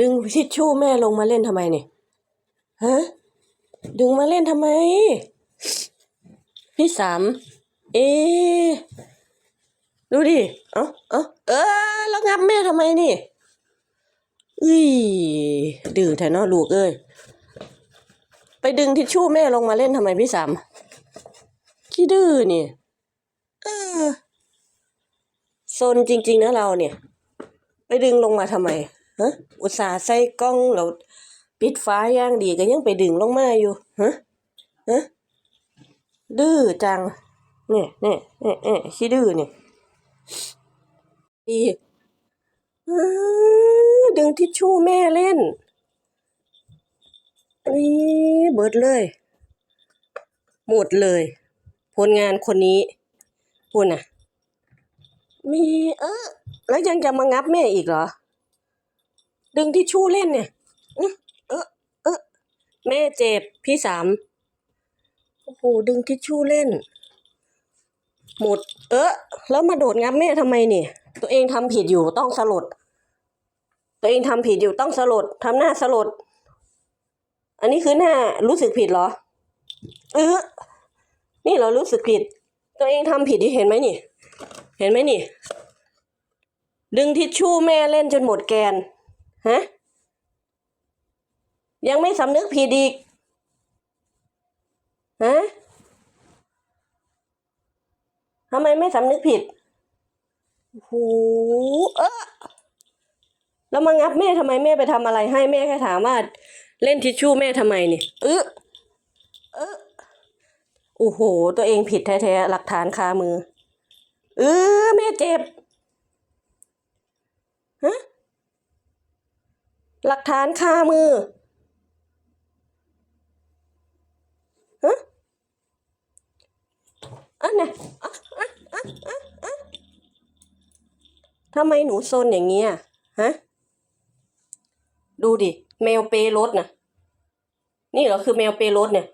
ดึงทิชชู่แม่ลงมาเล่นทำไมเนี่ยฮะดึงมาเล่นทำไม พี่สามเอ๊ะดูดิ เอ้าเอ้าเออแล้วงับแม่ทำไมนี่อุ้ยดื้อแทนเนอะลูกเอ้ยไปดึงทิชชู่แม่ลงมาเล่นทำไมพี่สามขี้ดื้อนี่เออโซนจริง ๆ นะเราเนี่ย ไปดึงลงมาทำไม ฮะอุตส่าห์ใส่กล้องแล้วปิดฟ้าย่างดีก็ยังไปดึงลงมาอยู่ฮะฮะดื้อจังเนี่ยเนี่ยเนี่ยเนี่ยขี้ดื้อเนี่ยดีดึงทิชชู่แม่เล่นนี่เบิดเลย หมดเลย ผลงานคนนี้พูดน่ะมีเออแล้วยังจะมางับแม่อีกเหรอ ดึงทิชชู่เล่นเนี่ยเออเออแม่เจ็บพี่สามโอ้โหดึงทิชชู่เล่น หมด เออแล้วมาโดดงับแม่ทำไมเนี่ย ตัวเองทำผิดอยู่ต้องสลด ตัวเองทำผิดอยู่ต้องสลดทำหน้าสลด อันนี้คือหน้ารู้สึกผิดเหรอ เออนี่เรารู้สึกผิด ตัวเองทำผิดที่เห็นไหมนี่ เห็นไหมนี่ ดึงทิชชู่แม่เล่นจนหมดแกน ฮะยังไม่สำนึกผิดอีกฮะทำไมไม่สำนึกผิดโอ้โหเออแล้วมางับแม่ทำไมแม่ไปทำอะไรให้แม่แค่ถามว่า เล่นทิชชู่แม่ทำไมนี่เออเออโอ้โห ตัวเองผิดแท้ๆ หลักฐานคามือ เออแม่เจ็บ ฮะ หลักฐานคามือฮะอันไหนะทำไมหนูโซนอย่างเงี้ยฮะ ดูดิ แมวเปรถน่ะนี่เหรอคือแมวเปรถเนี่ย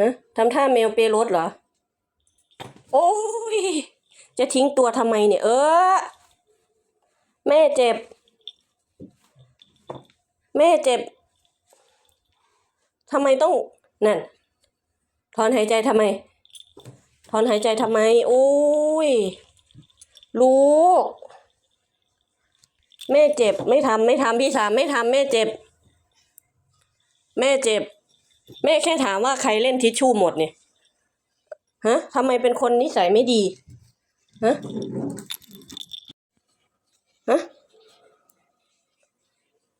ฮะทำท่าแมวเปรถเหรอ โอ้ย จะทิ้งตัวทำไมเนี่ย เออ แม่เจ็บ แม่เจ็บทำไมต้องนั่นถอนหายใจทำไมถอนหายใจทำไมโอ้ยลูกแม่เจ็บ ไม่ทำไม่ทำพี่สามไม่ทำแม่เจ็บ แม่เจ็บ แม่แค่ถามว่าใครเล่นทิชชู่หมดเนี่ยฮะทำไมเป็นคนนิสัยไม่ดีฮะ ฮะ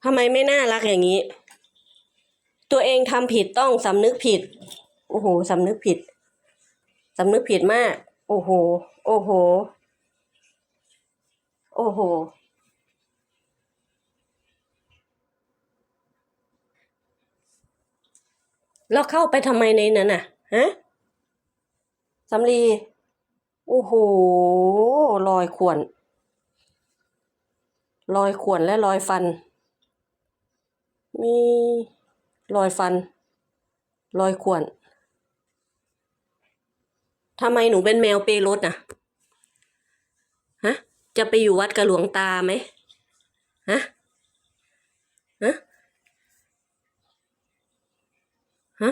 ทำไมไม่น่ารักอย่างนี้ ตัวเองทำผิดต้องสำนึกผิด โอ้โหสำนึกผิดสำนึกผิดมาก โอ้โห โอ้โห โอ้โหแล้วเข้าไปทำไมในนั้นน่ะ ฮะสำลี โอ้โห รอยข่วน รอยข่วนและรอยฟัน มีรอยฟัน รอยข่วนทำไมหนูเป็นแมวเปรถน่ะฮะ จะไปอยู่วัดกับหลวงตาไหมฮะ ฮะ ฮะ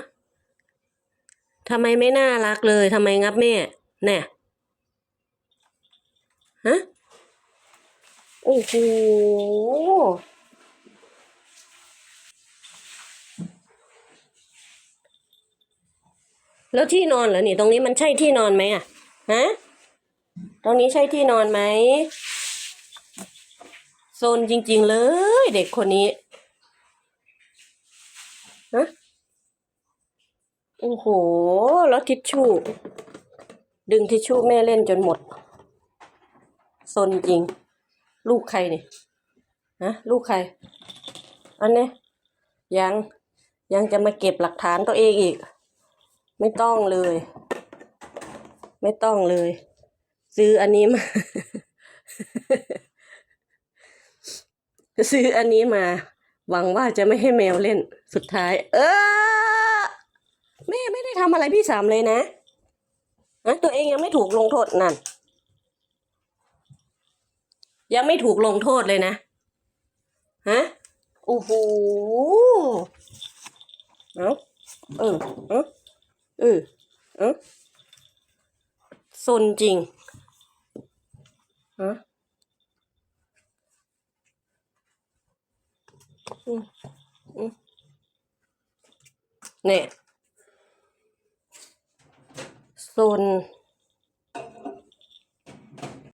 ทำไมไม่น่ารักเลยทำไมงับแม่แน่ฮะ โอ้โห แล้วที่นอนเหรอนี่ ตรงนี้มันใช่ที่นอนไหมอะฮะตรงนี้ใช่ที่นอนไหมโซนจริง ๆ เลย เด็กคนนี้ฮะโอ้โห แล้วทิชชู่ ดึงทิชชู่แม่เล่นจนหมดโซนจริง ลูกใครเนี่ยฮะลูกใคร อันนี้ยังยังจะมาเก็บหลักฐานตัวเองอีก ไม่ต้องเลย ไม่ต้องเลย ซื้ออันนี้มา ซื้ออันนี้มา หวังว่าจะไม่ให้แมวเล่น สุดท้าย เออแม่ไม่ได้ทำอะไรพี่สามเลยนะนะตัวเองยังไม่ถูกลงโทษนั่น ยังไม่ถูกลงโทษเลยนะ ฮะ โอ้โห เอาเออ เออ เออเออซนจริงฮะอืมอืมเนี่ยซน